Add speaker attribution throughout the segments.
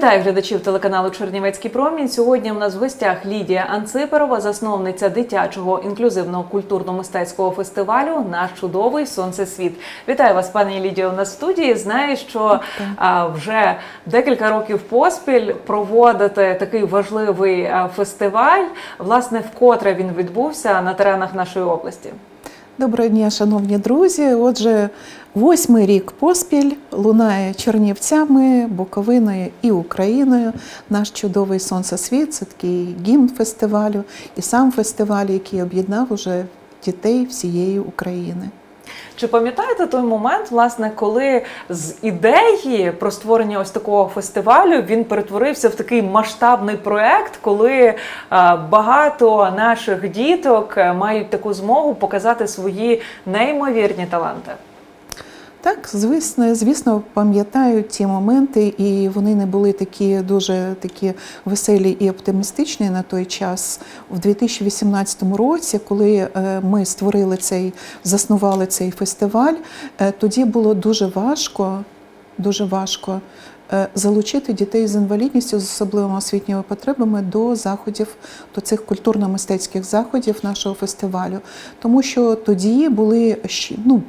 Speaker 1: Вітаю глядачів телеканалу Чернівецький промінь. Сьогодні у нас в гостях Лідія Анциперова, засновниця дитячого інклюзивного культурно-мистецького фестивалю Наш чудовий сонцесвіт. Вітаю вас, пані у нас в студії. Знаю, що а, вже декілька років поспіль проводите такий важливий фестиваль. Власне, вкотре він відбувся на теренах нашої області.
Speaker 2: Доброго дня, шановні друзі. Отже, восьмий рік поспіль лунає Чернівцями, Буковиною і Україною. Наш чудовий сонцесвіт це такий гімн фестивалю і сам фестиваль, який об'єднав уже дітей всієї України.
Speaker 1: Чи пам'ятаєте той момент, власне, коли з ідеї про створення ось такого фестивалю він перетворився в такий масштабний проект, коли е, багато наших діток е, мають таку змогу показати свої неймовірні таланти?
Speaker 2: Так, звісно, звісно, пам'ятаю ті моменти, і вони не були такі дуже такі веселі і оптимістичні на той час. У 2018 році, коли е, ми створили цей, заснували цей фестиваль, е, тоді було дуже важко, дуже важко. Е, Залучити дітей з інвалідністю з особливими освітніми потребами до заходів, до цих культурно-мистецьких заходів нашого фестивалю, тому що тоді були ну,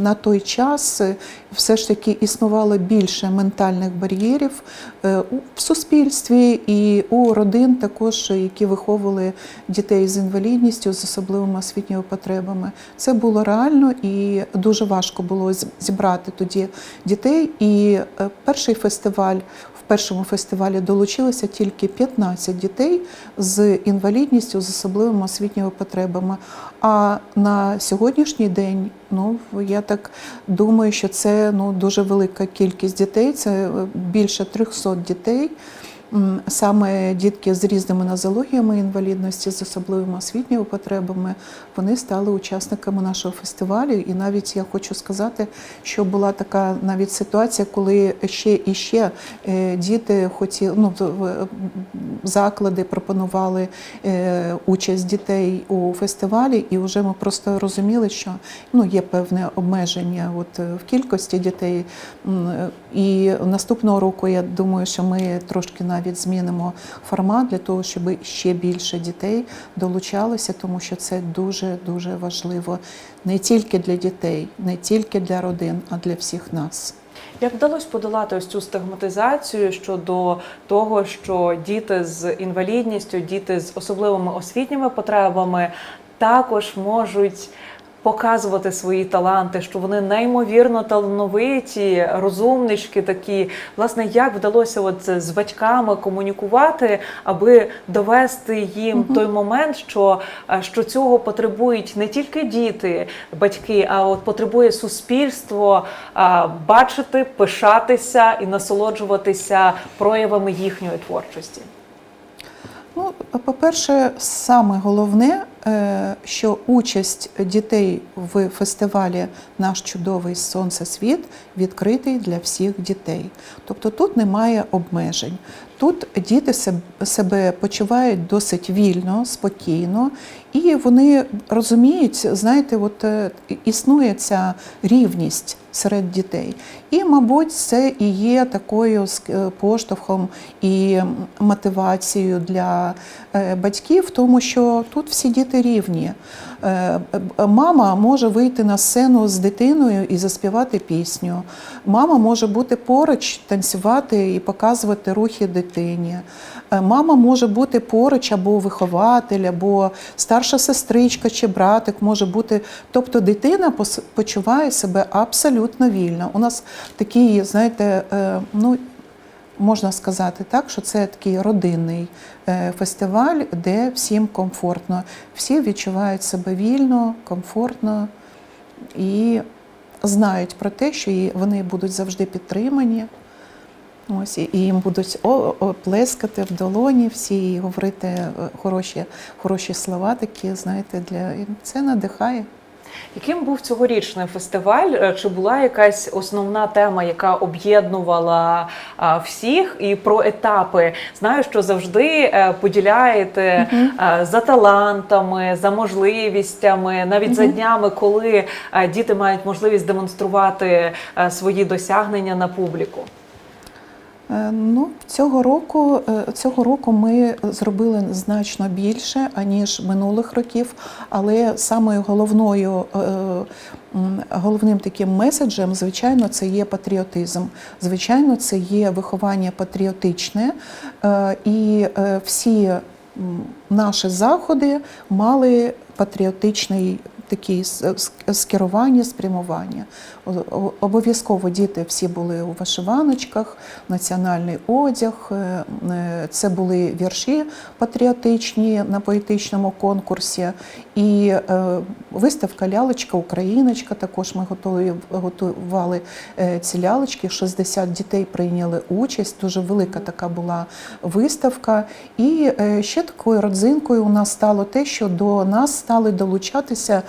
Speaker 2: на той час е, все ж таки існувало більше ментальних бар'єрів е, в суспільстві і у родин, також які виховували дітей з інвалідністю з особливими освітніми потребами. Це було реально і дуже важко було зібрати тоді дітей. І перший фестиваль. В першому фестивалі долучилися тільки 15 дітей з інвалідністю, з особливими освітніми потребами. А на сьогоднішній день, ну я так думаю, що це ну дуже велика кількість дітей. Це е, більше 300 дітей. Саме дітки з різними нозологіями інвалідності, з особливими освітніми потребами, вони стали учасниками нашого фестивалю. І навіть я хочу сказати, що була така навіть ситуація, коли ще і ще е, діти хотіли, ну заклади пропонували е, участь дітей у фестивалі, і вже ми просто розуміли, що ну є певне обмеження от е, в кількості дітей. І наступного року я думаю, що ми трошки навіть змінимо формат для того, щоб ще більше дітей долучалося, тому що це дуже дуже важливо не тільки для дітей, не тільки для родин, а для всіх нас.
Speaker 1: Як вдалося подолати ось цю стигматизацію щодо того, що діти з інвалідністю, діти з особливими освітніми потребами також можуть показувати свої таланти, що вони неймовірно талановиті, розумнички такі. Власне, як вдалося от з батьками комунікувати, аби довести їм той момент, що, е, що цього потребують не тільки діти, батьки, а от потребує суспільство бачити, пишатися і насолоджуватися проявами їхньої творчості.
Speaker 2: Ну, по-перше, саме головне, е, що участь дітей в фестивалі Наш чудовий сонцесвіт відкритий для всіх дітей. Тобто тут немає обмежень. Тут діти себе почувають досить вільно, спокійно, і вони розуміють, знаєте, от е, існує ця рівність серед дітей. І, мабуть, це і є такою е, поштовхом і мотивацією для е, батьків, тому що тут всі діти рівні. Е, е, Мама може вийти на сцену з дитиною і заспівати пісню. Мама може бути поруч, танцювати і показувати рухи дитині. Е, Мама може бути поруч або вихователь, або старша сестричка чи братик може бути. Тобто дитина почуває себе абсолютно вільно. У нас такі, знаєте, ну. Можна сказати так, що це такий родинний е, фестиваль, де всім комфортно. Всі відчувають себе вільно, комфортно і знають про те, що вони будуть завжди підтримані. Ось і їм будуть плескати в долоні всі і говорити е, хороші, хороші слова такі, знаєте, для це надихає.
Speaker 1: Яким був цьогорічний фестиваль? Е, Чи була якась основна тема, яка об'єднувала всіх? І про етапи знаю, що завжди е, поділяєте е, за талантами, за можливістями, навіть за днями, коли діти мають можливість демонструвати свої досягнення на публіку.
Speaker 2: Е, Ну, цього року, е, цього року ми зробили значно більше, аніж минулих років, але самою головною, е, головним таким меседжем, звичайно, це є патріотизм. Звичайно, це є виховання патріотичне, і всі наші заходи мали патріотичний с- скерування, спрямування. Обов'язково діти всі були у вишиваночках, національний одяг. е, е, Це були вірші патріотичні на поетичному конкурсі. І е, виставка Лялечка, Україночка. Також ми готували ці лялечки. 60 дітей прийняли участь. Дуже велика така була виставка. І ще такою родзинкою у нас стало те, що до нас стали долучатися.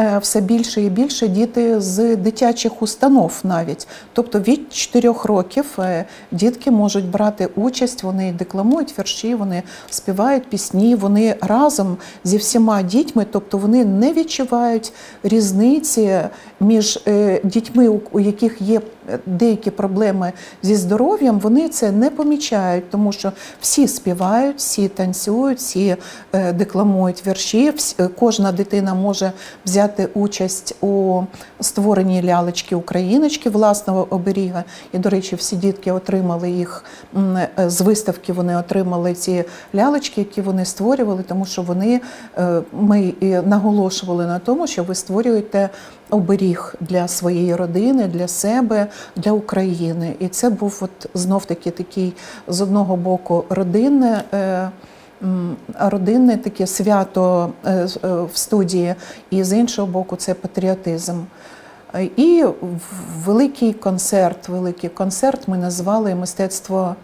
Speaker 2: Е, Все більше і більше діти з дитячих установ навіть. Тобто від 4 років е, дітки можуть брати участь, вони декламують вірші, вони співають пісні, вони разом зі всіма дітьми, тобто вони не відчувають різниці між е, дітьми, у- яких є деякі проблеми зі здоров'ям, вони це не помічають, тому що всі співають, всі танцюють, всі е, декламують вірші. е, Кожна дитина може взяти участь у створенні лялечки Україночки власного оберіга. І, до речі, всі дітки отримали їх е, з виставки. Вони отримали ці лялечки, які вони створювали, тому що вони ми наголошували на тому, що ви створюєте оберіг для своєї родини, для себе, для України. І це був от знов таки такий з одного боку родинне. е, Родинне таке свято е, е, в студії, і з іншого боку, це патріотизм. І великий концерт, великий концерт ми назвали мистецтво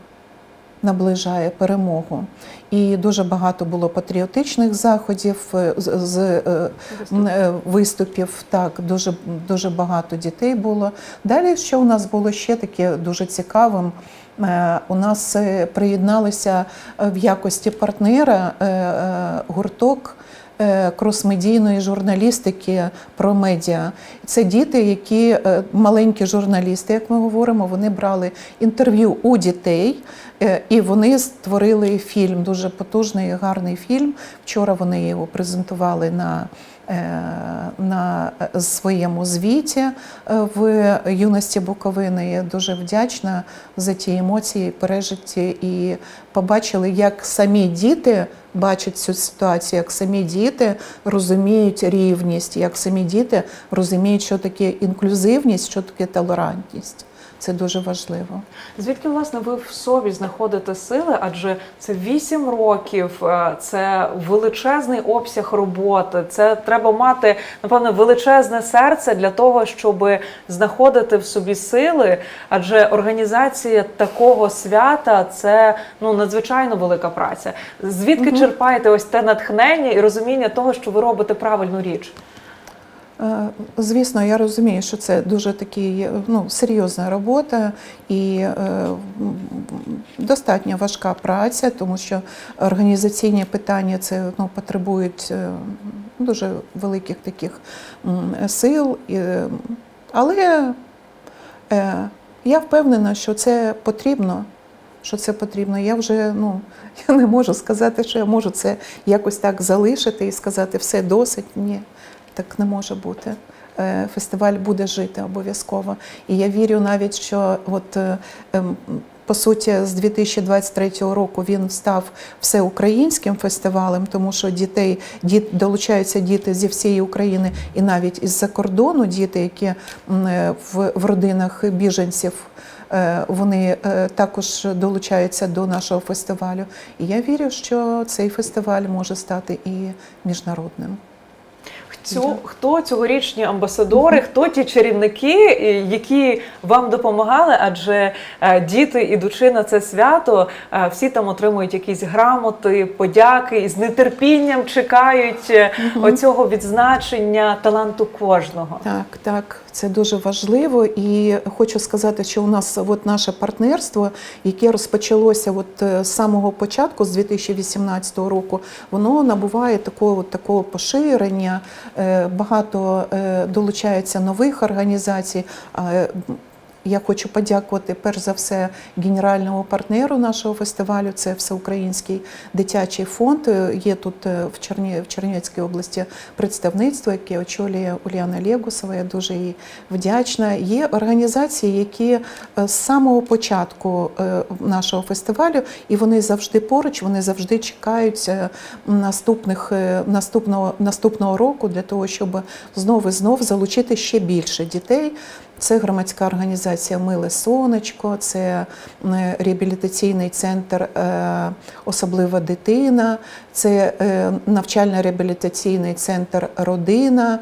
Speaker 2: наближає перемогу. І дуже багато було патріотичних заходів е, з, з е, е, виступів. Так, дуже, дуже багато дітей було. Далі, що у нас було ще таке дуже цікавим. У нас приєдналися в якості партнера гурток кросмедійної журналістики про медіа. Це діти, які е, маленькі журналісти, як ми говоримо, вони брали інтерв'ю у дітей. е, І вони створили фільм, дуже потужний, гарний фільм. Вчора вони його презентували на, е, на е, своєму звіті е, в юності Буковини. Я дуже вдячна за ті емоції, пережиті і побачили, як самі діти бачать цю ситуацію, як самі діти розуміють рівність, як самі діти розуміють, що таке інклюзивність, що таке толерантність. Це дуже важливо.
Speaker 1: Звідки власне ви в собі знаходите сили? Адже це 8 років, е, це величезний обсяг роботи. Це треба мати напевно величезне серце для того, щоб знаходити в собі сили. Адже організація такого свята це ну надзвичайно велика праця. Звідки черпаєте ось те натхнення і розуміння того, що ви робите правильну річ?
Speaker 2: Е, Звісно, я розумію, що це дуже такий ну, серйозна робота і е, достатньо важка праця, тому що організаційні питання це ну, потребують е, дуже великих таких сил. Але е, я впевнена, що це потрібно. Що це потрібно. Я вже ну я не можу сказати, що я можу це якось так залишити і сказати все досить. Ні, так не може бути. Е, Фестиваль буде жити обов'язково. І я вірю навіть, що от е, ем, по суті з 2023 року він став всеукраїнським фестивалем, тому що дітей діт долучаються діти зі всієї України і навіть із-за кордону діти, які е, в, в родинах біженців. Вони також долучаються до нашого фестивалю. І я вірю, що цей фестиваль може стати і міжнародним.
Speaker 1: Цю, хто цьогорічні амбасадори, хто ті чарівники, які вам допомагали? Адже е, діти, ідучи на це свято, е, всі там отримують якісь грамоти, подяки і з нетерпінням чекають е, оцього відзначення таланту кожного.
Speaker 2: Так, так, це дуже важливо. І хочу сказати, що у нас от наше партнерство, яке розпочалося от е, з самого початку, з 2018 року, воно набуває такого, такого поширення. Е, Багато е, долучається нових організацій. Я хочу подякувати перш за все генеральному партнеру нашого фестивалю. Це Всеукраїнський дитячий фонд. Е, Є тут е, в Черні в Чернівецькій області представництво, яке очолює Уляна Лєгусова. Я дуже їй вдячна. Є організації, які е, з самого початку нашого фестивалю, і вони завжди поруч, вони завжди чекають наступних наступного наступного року для того, щоб знову і знов залучити ще більше дітей. Це громадська організація Миле Сонечко, це реабілітаційний центр е, Особлива дитина, це е, навчально-реабілітаційний центр Родина.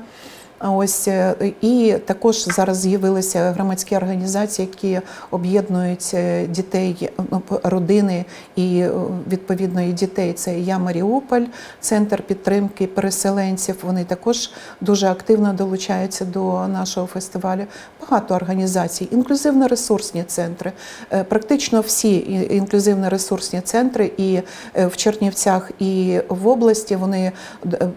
Speaker 2: Ось е, і також зараз з'явилися громадські організації, які об'єднують е, дітей, ну, родини і е, відповідно і дітей. Це Я Маріуполь, центр підтримки переселенців. Вони також дуже активно долучаються до нашого фестивалю. Багато організацій, інклюзивно-ресурсні центри. Е, Практично всі інклюзивно-ресурсні центри і е, в Чернівцях, і в області вони е,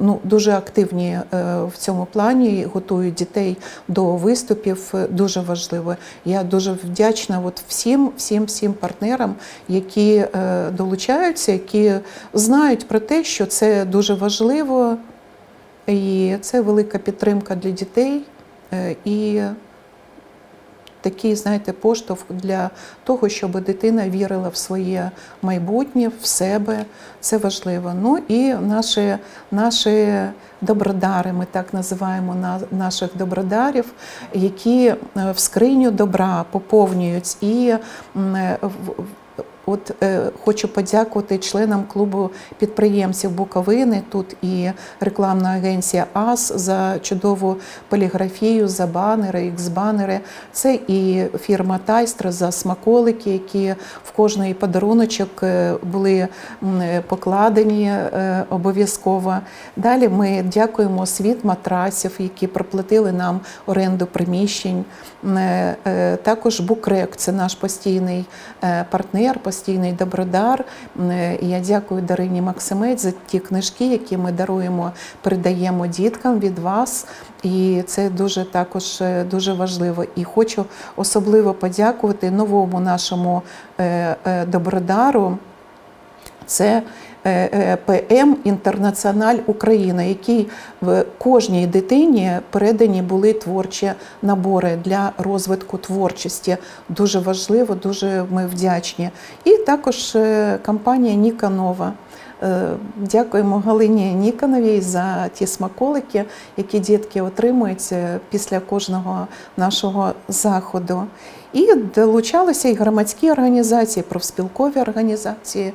Speaker 2: ну, дуже активні е, в цьому плані, готують дітей до виступів. Е, Дуже важливо. Я дуже вдячна от всім, всім, всім партнерам, які е, долучаються, які знають про те, що це дуже важливо, і це велика підтримка для дітей. Е, І такий, знаєте, поштовх для того, щоб дитина вірила в своє майбутнє, в себе. Це важливо. Ну і наші, наші добродари, ми так називаємо на- наших добродарів, які е, в скриню добра поповнюють і е, в- От е, хочу подякувати членам клубу підприємців Буковини. Тут і рекламна агенція АС за чудову поліграфію, за банери, ікс-банери. Це і фірма Тайстра за смаколики, які в кожний подаруночок е, були е, покладені е, обов'язково. Далі ми дякуємо світ матрасів, які проплатили нам оренду приміщень. Е, е, Також Букрек це наш постійний е, партнер, постійний добродар. Я дякую Дарині Максимець за ті книжки, які ми даруємо, передаємо діткам від вас. І це дуже також дуже важливо. І хочу особливо подякувати новому нашому добродару. Це ПМ Інтернаціональ Україна, який в кожній дитині передані були творчі набори для розвитку творчості. Дуже важливо, дуже ми вдячні. І також е, компанія Ніка Нова. Е, Дякуємо Галині Ніконовій за ті смаколики, які дітки отримують е, після кожного нашого заходу. І долучалися і громадські організації, профспілкові організації,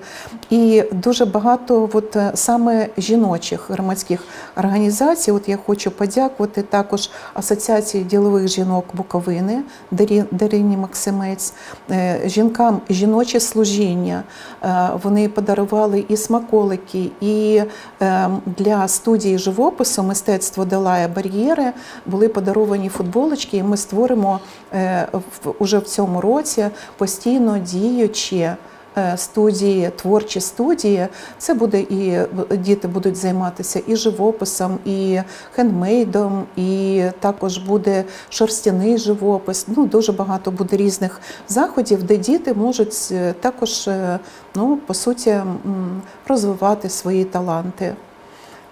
Speaker 2: і дуже багато от, е, саме жіночих громадських організацій. От я хочу подякувати також Асоціації ділових жінок Буковини Дарині Максимець, е, жінкам жіноче служіння. Е, Вони подарували і смаколики, і для студії живопису мистецтво долає бар'єри були подаровані футболочки, і ми створимо в- уже в цьому році постійно діючі. е, Студії, творчі студії, це буде і діти будуть займатися і живописом, і хендмейдом, і також буде шерстяний живопис. Ну дуже багато буде різних заходів, де діти можуть е, також, е, ну по суті, розвивати свої таланти.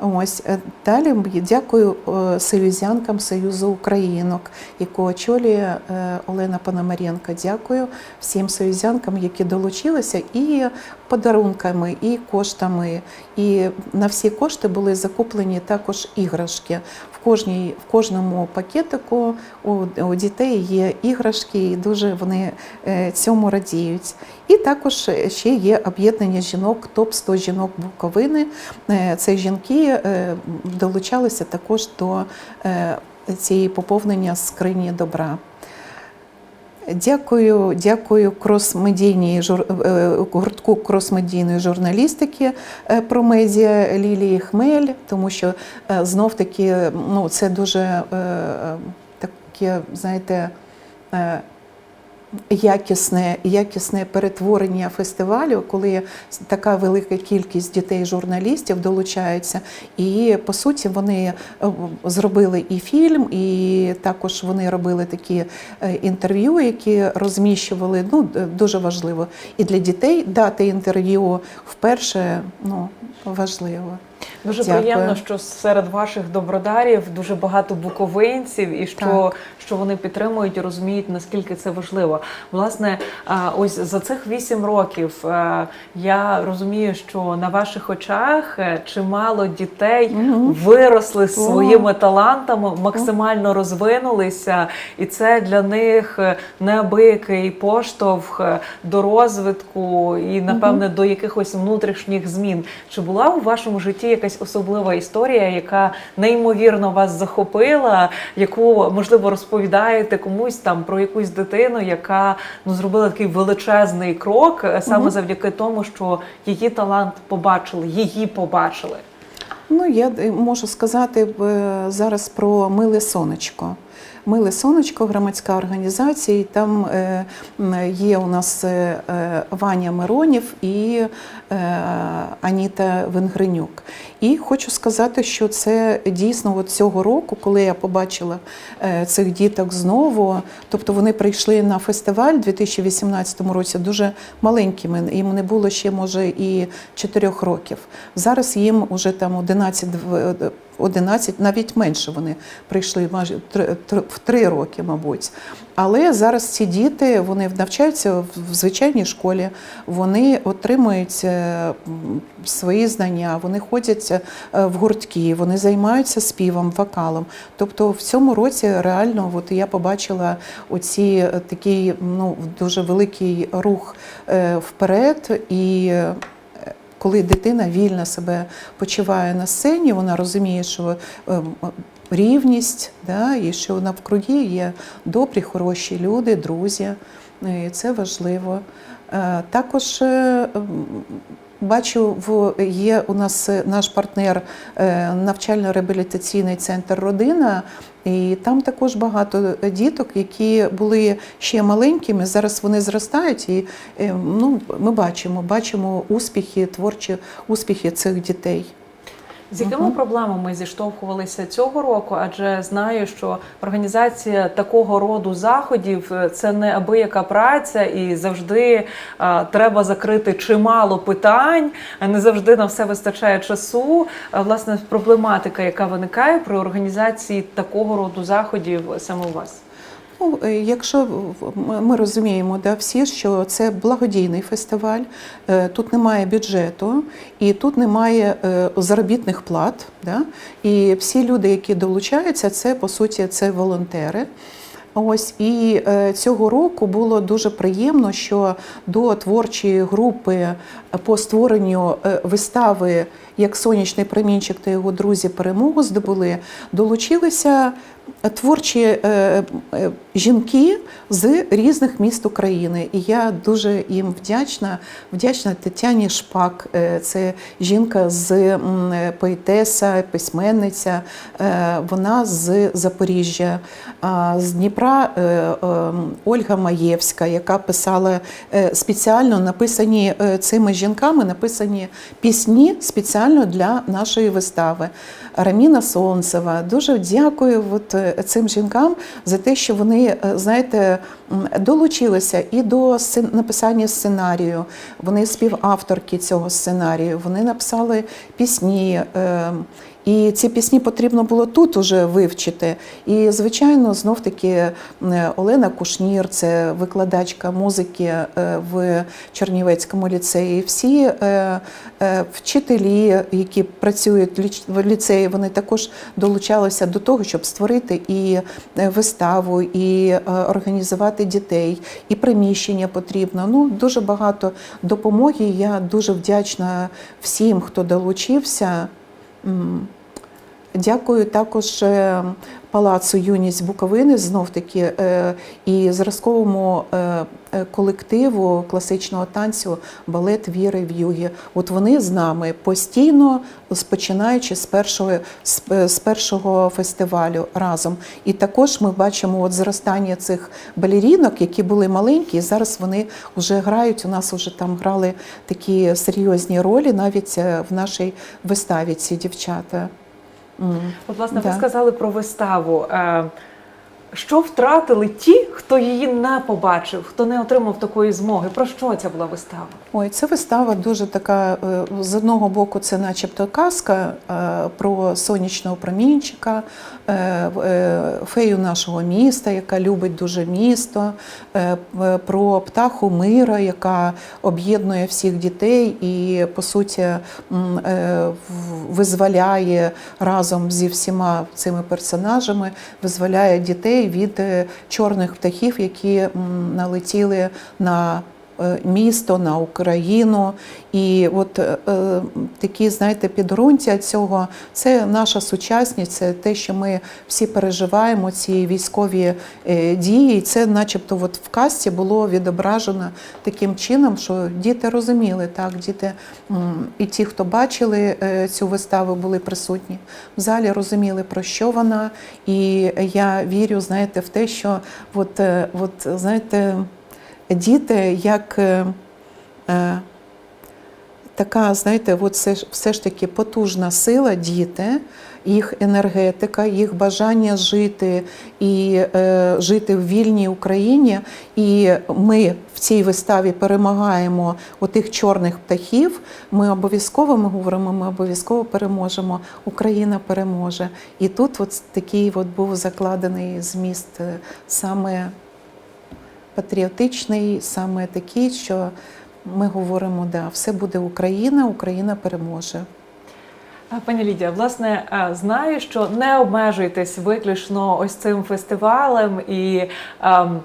Speaker 2: Ось е, далі дякую е, союзянкам Союзу Українок, яку очолює е, Олена Пономаренко. Дякую всім союзянкам, які долучилися, і подарунками, і коштами. І на всі кошти були закуплені також іграшки. Кожній в кожному пакетику у, у дітей є іграшки, і дуже вони е, цьому радіють. І також ще є об'єднання жінок, топ 100 жінок Буковини. Е, Це жінки е, долучалися також до цієї поповнення скрині добра. Дякую, дякую крос-медійній жур... е, гуртку крос-медійної журналістики е, про медіа Лілії Хмель, тому що е, знов таки ну, це дуже таке, знаєте, якісне, якісне перетворення фестивалю, коли така велика кількість дітей-журналістів долучається. І по суті вони е, зробили і фільм, і також вони робили такі е, інтерв'ю, які розміщували. Ну дуже важливо і для дітей дати інтерв'ю вперше. Ну важливо.
Speaker 1: Дуже
Speaker 2: Дякую.
Speaker 1: приємно, що серед ваших добродарів дуже багато буковинців, і що,
Speaker 2: Так.
Speaker 1: що вони підтримують і розуміють, наскільки це важливо. Власне, ось за цих вісім років е, я розумію, що на ваших очах е, чимало дітей
Speaker 2: Мгм.
Speaker 1: виросли своїми талантами, максимально розвинулися, і це для них е, неабиякий поштовх е, до розвитку і, напевне, до якихось внутрішніх змін. Чи була у вашому житті якась особлива історія, яка неймовірно вас захопила, яку можливо розповідаєте комусь там про якусь дитину, яка ну зробила такий величезний крок е, саме
Speaker 2: угу.
Speaker 1: завдяки тому, що її талант побачили, її побачили.
Speaker 2: Ну, я е, можу сказати е, зараз про Миле Сонечко. Миле Сонечко, громадська організація, і там е, є у нас е, е, Ваня Миронів і Аніта Венгренюк. І хочу сказати, що це дійсно от цього року, коли я побачила цих діток знову, тобто вони прийшли на фестиваль у 2018 році дуже маленькими, їм не було ще, може, і 4 років. Зараз їм вже там 11, дв- 11, навіть менше вони прийшли майже в 3 роки, мабуть. Але зараз ці діти вони навчаються в звичайній школі, вони отримують е, свої знання, вони ходять е, в гуртки, вони займаються співом, вокалом. Тобто в цьому році реально от я побачила оці е, такий ну, дуже великий рух вперед і. Коли дитина вільно себе почуває на сцені, вона розуміє, що е, рівність, да, і що навкруги є добрі, хороші люди, друзі. І це важливо. Е, Також е, бачу, в є у нас е, наш партнер е, навчально-реабілітаційний центр Родина. І там також багато діток, які були ще маленькими. Зараз вони зростають, і е, ну, ми бачимо, бачимо успіхи, творчі успіхи цих дітей.
Speaker 1: З якими
Speaker 2: Мгм.
Speaker 1: проблемами зіштовхувалися цього року? Адже знаю, що організація такого роду заходів е, це не абияка праця, і завжди е, треба закрити чимало питань. Не завжди на все вистачає часу. Е, Власне, проблематика, яка виникає при організації такого роду заходів саме у вас.
Speaker 2: Ну, е, якщо ми- розуміємо да, всі, що це благодійний фестиваль, е, тут немає бюджету і тут немає е, заробітних плат. Да? І всі люди, які долучаються, це по суті це волонтери. Ось і цього року було дуже приємно, що до творчої групи по створенню вистави як сонячний промінчик та його друзі перемогу здобули, долучилися творчі жінки з різних міст України. І я дуже їм вдячна. Вдячна Тетяні Шпак. Е, Це жінка з поетеса, письменниця. Е, Вона з Запоріжжя, з Дніпра е, Ольга Маєвська, яка писала спеціально написані цими жінками, написані пісні спеціально для нашої вистави. Раміна Сонцева. Дуже дякую от цим жінкам за те, що вони, е, знаєте, долучилися і до написання сценарію. Вони співавторки цього сценарію. Вони написали пісні. І ці пісні потрібно було тут уже вивчити. І, звичайно, знов таки Олена Кушнір, це викладачка музики е, в Чернівецькому ліцеї. Всі е, е, вчителі, які працюють в ліцеї, вони також долучалися до того, щоб створити і виставу, і організувати дітей, і приміщення потрібно. Ну дуже багато допомоги. Я дуже вдячна всім, хто долучився. Дякую також е, палацу Юність Буковини, знов таки е, і зразковому е, е, колективу класичного танцю балет Віри в Югі. От вони з нами постійно, з- починаючи з першого, з, першого фестивалю разом. І також ми бачимо от зростання цих балерінок, які були маленькі, і зараз вони вже грають. У нас вже там грали такі серйозні ролі навіть в нашій виставі ці дівчата.
Speaker 1: От, власне,
Speaker 2: Да.
Speaker 1: ви сказали про виставу. Що втратили ті, хто її не побачив, хто не отримав такої змоги? Про що ця була вистава?
Speaker 2: Ой, ця вистава дуже така. е, З одного боку, це начебто казка е, про сонячного промінчика, е, фею нашого міста, яка любить дуже місто, про птаху мира, яка об'єднує всіх дітей і, по суті, визволяє разом зі всіма цими персонажами, визволяє дітей від е, чорних птахів, які налетіли на місто, на Україну. І от е, е, такі, знаєте, підґрунтя цього це наша сучасність, це те, що ми всі переживаємо, ці військові е, дії. І це, начебто, от в касті було відображено таким чином, що діти розуміли, так, діти і ті, хто бачили е, цю виставу, були присутні в залі, розуміли, про що вона. І я вірю, знаєте, в те, що от, е, от, знаєте, діти як е, е, така, знаєте, от все, все ж таки потужна сила діти, їх енергетика, їх бажання жити і е, жити в вільній Україні. І ми в цій виставі перемагаємо отих чорних птахів. Ми обов'язково ми говоримо, ми обов'язково переможемо. Україна переможе. І тут от такий от був закладений зміст е, саме патріотичний, саме такий, що ми говоримо, да, все буде Україна, Україна переможе.
Speaker 1: Пані Лідія, власне, знаю, що не обмежуєтесь виключно ось цим фестивалем і ем,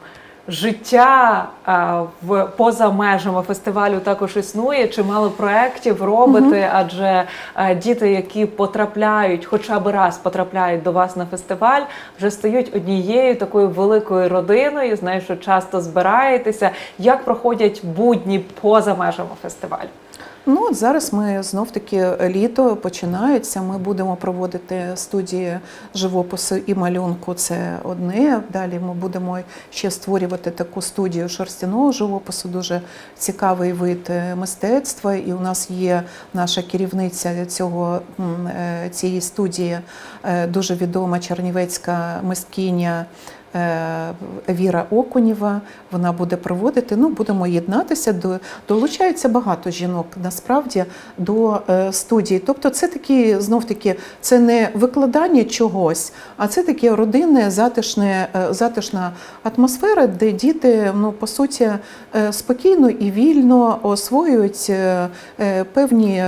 Speaker 1: життя а, в поза межами фестивалю також існує. Чимало проєктів робите, адже а, діти, які потрапляють, хоча б раз потрапляють до вас на фестиваль, вже стають однією такою великою родиною. Знаю, що часто збираєтеся. Як проходять будні поза межами фестивалю?
Speaker 2: Ну от зараз ми знов таки літо починається. Ми будемо проводити студії живопису і малюнку. Це одне. Далі ми будемо ще створювати таку студію шерстяного живопису. Дуже цікавий вид е, мистецтва. І у нас є наша керівниця цього е, цієї студії, е, дуже відома чернівецька мисткиня. Е, Віра Окунєва, вона буде проводити. Ну, будемо єднатися. До долучається багато жінок насправді до е, студії. Тобто, це такі знов таки, це не викладання чогось, а це таке родинне, затишне, е, затишна атмосфера, де діти, ну по суті, спокійно і вільно освоюють певні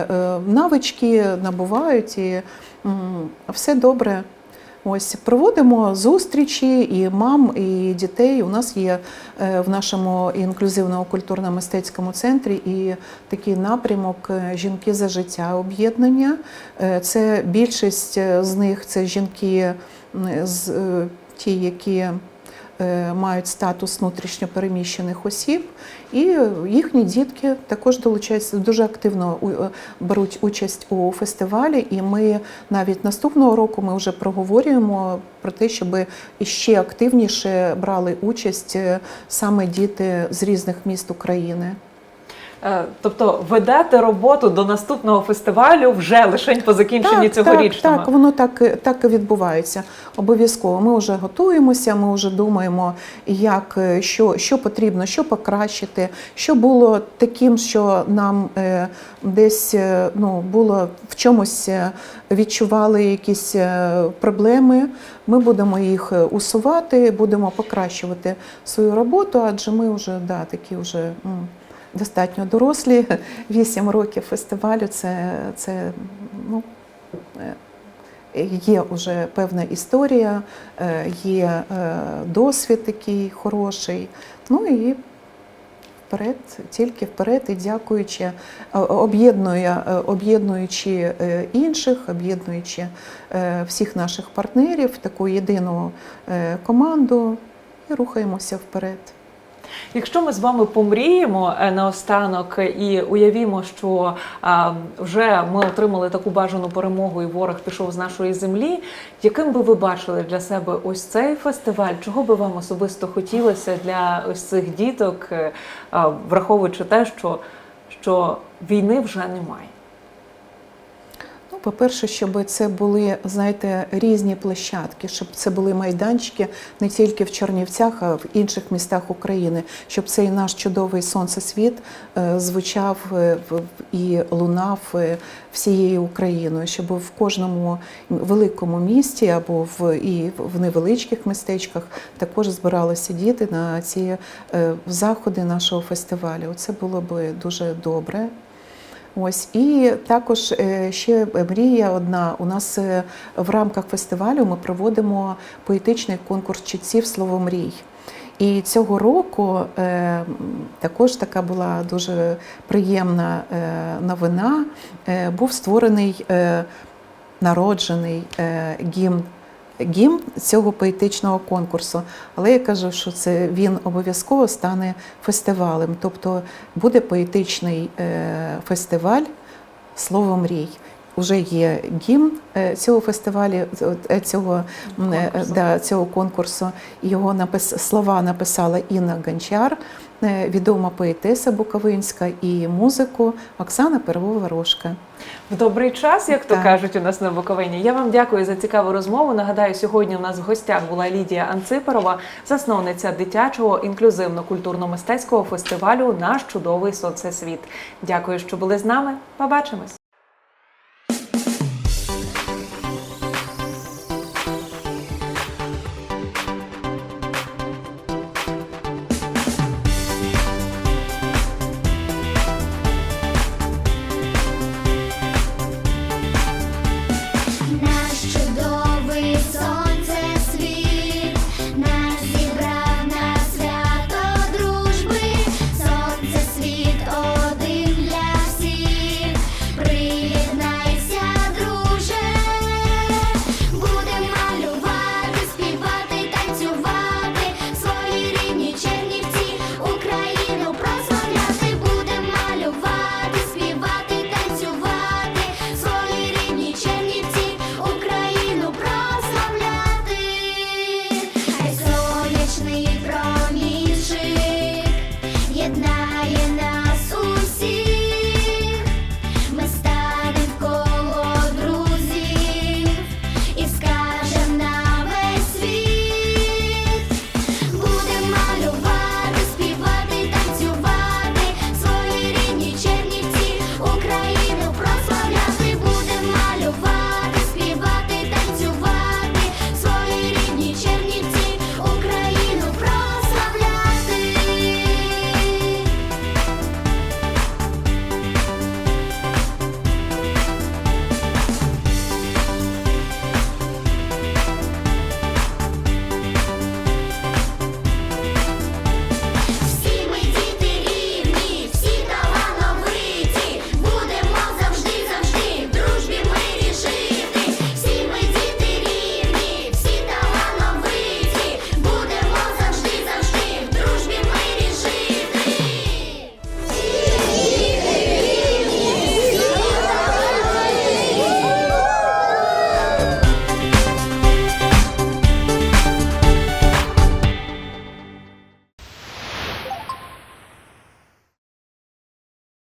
Speaker 2: навички, набувають і все добре. Ось проводимо зустрічі і мам, і дітей. У нас є е, в нашому інклюзивному культурно-мистецькому центрі і такий напрямок е, Жінки за життя об'єднання. Е, Це більшість з них це жінки з ті, які мають статус внутрішньопереміщених осіб, і їхні дітки також долучаються дуже активно е, беруть участь у фестивалі. І ми навіть наступного року ми вже проговорюємо про те, щоб ще активніше брали участь е, саме діти з різних міст України.
Speaker 1: Е, Тобто ведете роботу до наступного фестивалю вже лишень по закінченні
Speaker 2: так,
Speaker 1: цьогорічного.
Speaker 2: Так, так, воно так, так і відбувається. Обов'язково. Ми вже готуємося, ми вже думаємо, як, е, що, що потрібно, що покращити, що було таким, що нам е, десь е, ну, було в чомусь відчували якісь проблеми. Ми будемо їх усувати, будемо покращувати свою роботу, адже ми вже да, такі вже. Достатньо дорослі, 8 років фестивалю це, це ну, е, є вже певна історія, е, є е, досвід такий хороший. Ну і вперед, тільки вперед, і дякуючи, об'єднуючи інших, об'єднуючи всіх наших партнерів, таку єдину команду і рухаємося вперед.
Speaker 1: Якщо ми з вами помріємо е, наостанок і уявімо, що вже ми отримали таку бажану перемогу, і ворог пішов з нашої землі, яким би ви бачили для себе ось цей фестиваль? Чого би вам особисто хотілося для ось цих діток, е, враховуючи те, що, що війни вже немає?
Speaker 2: По-перше, щоб це були, знаєте, різні площадки, щоб це були майданчики не тільки в Чернівцях, а в інших містах України, щоб цей наш чудовий сонцесвіт е, звучав е, і лунав е, всією Україною, щоб в кожному великому місті або в і в невеличких містечках також збиралися діти на ці заходи нашого фестивалю. Це було би дуже добре. Ось і також е, ще мрія одна. У нас е, в рамках фестивалю ми проводимо поетичний конкурс читців Слово мрій. І цього року е, також така була дуже приємна е, новина. Е, був створений е, народжений е, гімн. Гімн цього поетичного конкурсу, але я кажу, що це він обов'язково стане фестивалем, тобто буде поетичний е, фестиваль Слово мрій. Уже є гімн е, цього фестивалю, е, цього, е,
Speaker 1: Конкурсу.
Speaker 2: да, цього конкурсу. Його напис, слова написала Інна Гончар, відома поетеса Буковинська, і музику Оксана Первова-Рошка.
Speaker 1: В добрий час, як то
Speaker 2: Так.
Speaker 1: кажуть у нас на Буковині. Я вам дякую за цікаву розмову. Нагадаю, сьогодні у нас в гостях була Лідія Анципарова, засновниця дитячого інклюзивно-культурно-мистецького фестивалю Наш чудовий соцсвіт. Дякую, що були з нами. Побачимось.